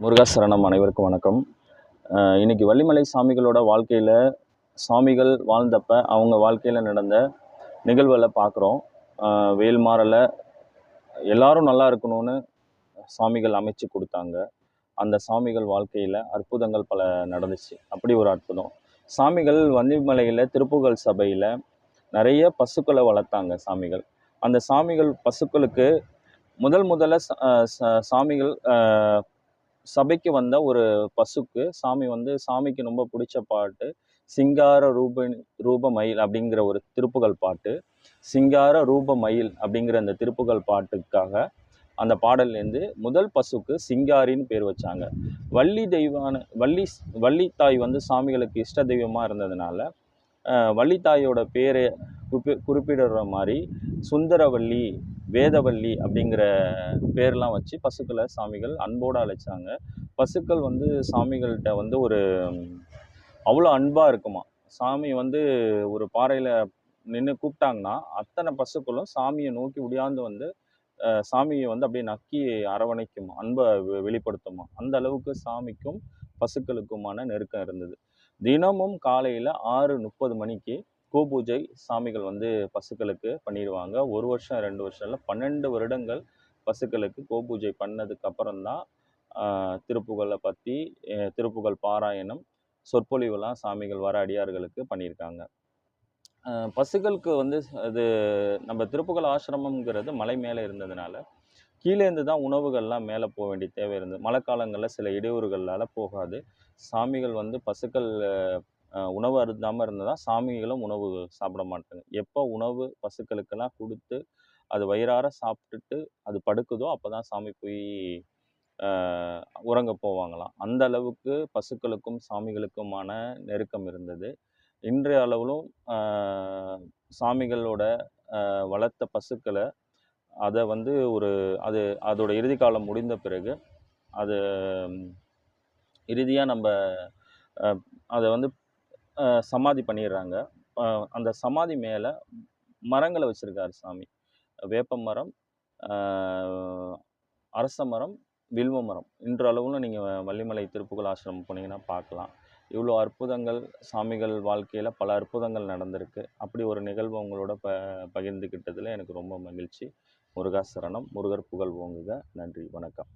முருகாசரணம் அனைவருக்கும் வணக்கம். இன்றைக்கி வள்ளிமலை சாமிகளோட வாழ்க்கையில் சாமிகள் வாழ்ந்தப்ப அவங்க வாழ்க்கையில் நடந்த நிகழ்வுகளை பார்க்குறோம். வேல்மாறலை எல்லாரும் நல்லா இருக்கணும்னு சாமிகள் அமைச்சு கொடுத்தாங்க. அந்த சாமிகள் வாழ்க்கையில் அற்புதங்கள் பல நடந்துச்சு. அப்படி ஒரு அற்புதம். சாமிகள் வள்ளிமலையில் திருப்புகழ் சபையில் நிறைய பசுக்களை வளர்த்தாங்க சாமிகள். அந்த சாமிகள் பசுக்களுக்கு முதல் முதல்ல ச- ச- சாமிகள் சபைக்கு வந்த ஒரு பசுக்கு சாமி வந்து சாமிக்கு ரொம்ப பிடிச்ச பாட்டு சிங்கார ரூப ரூப மயில் அப்படிங்கிற ஒரு திருப்புகழ் பாட்டு. சிங்கார ரூப மயில் அப்படிங்கிற அந்த திருப்புகழ் பாட்டுக்காக அந்த பாடல்லேருந்து முதல் பசுக்கு சிங்காரின்னு பேர் வச்சாங்க. வள்ளி தெய்வான வள்ளி வள்ளி தாய் வந்து சாமிகளுக்கு இஷ்ட தெய்வமாக இருந்ததுனால வள்ளித்தாயோட வள்ளி தாயோட பேரை குறிப்பி குறிப்பிடுற மாதிரி சுந்தரவள்ளி வேதவள்ளி அப்படிங்கிற பேர்லாம் வச்சு பசுக்களை சாமிகள் அன்போடு அழைச்சாங்க. பசுக்கள் வந்து சாமிகள்கிட்ட வந்து ஒரு அவ்வளோ அன்பாக இருக்குமா? சாமி வந்து ஒரு பாறையில் நின்று கூப்பிட்டாங்கன்னா அத்தனை பசுக்களும் சாமியை நோக்கி உடையாந்து வந்து சாமியை வந்து அப்படியே நக்கி அரவணைக்குமா அன்பை வெ- வெளிப்படுத்துமா? அந்த அளவுக்கு சாமிக்கும் பசுக்களுக்குமான நெருக்கம் இருந்தது. தினமும் காலையில் ஆறு முப்பது மணிக்கு கோபூஜை சாமிகள் வந்து பசுக்களுக்கு பண்ணிடுவாங்க ஒரு வருஷம் ரெண்டு வருஷம் இல்லை பன்னெண்டு வருடங்கள் பசுக்களுக்கு கோபூஜை பண்ணதுக்கு அப்புறம்தான் திருப்புகழை பற்றி திருப்புகழ் பாராயணம் சொற்பொழிவுலாம் சாமிகள் வர அடியார்களுக்கு பண்ணியிருக்காங்க பசுக்களுக்கு வந்து அது நம்ம திருப்புகழ் ஆசிரமங்கிறது மலை மேலே இருந்ததுனால கீழேருந்து தான் உணவுகள்லாம் மேலே போக வேண்டிய தேவை இருந்தது. மழை காலங்களில் சில இடையூறுகளால் போகாது. சாமிகள் வந்து பசுக்கள் உணவு அருந்தாமல் இருந்ததா சாமிகளும் உணவு சாப்பிட மாட்டாங்க. எப்போ உணவு பசுக்களுக்கெல்லாம் கொடுத்து அது வயிறார சாப்பிட்டுட்டு அது படுக்குதோ அப்போ தான் சாமி போய் உறங்க போவாங்களாம். அந்த அளவுக்கு பசுக்களுக்கும் சாமிகளுக்குமான நெருக்கம் இருந்தது. இன்றைய அளவிலும் சாமிகளோட வளர்த்த பசுக்களை அதை வந்து ஒரு அது அதோட இறுதி காலம் முடிந்த பிறகு அது இறுதியாக நம்ம அதை வந்து சமாதி பண்ணிடுறாங்க அந்த சமாதி மேலே மரங்களை வச்சுருக்காரு சாமி. வேப்ப மரம் அரச மரம் வில்வ மரம். இன்றளவும் நீங்கள் வள்ளிமலை திருப்புகழ் ஆசிரமம் போனீங்கன்னா பார்க்கலாம் இவ்வளோ அற்புதங்கள் சாமிகள் வாழ்க்கையில் பல அற்புதங்கள் நடந்திருக்கு. அப்படி ஒரு நிகழ்வு உங்களோட ப பகிர்ந்துக்கிட்டதில் எனக்கு ரொம்ப மகிழ்ச்சி. முருகாசரணம் முருகர் புகழ் ஓங்குக. நன்றி வணக்கம்.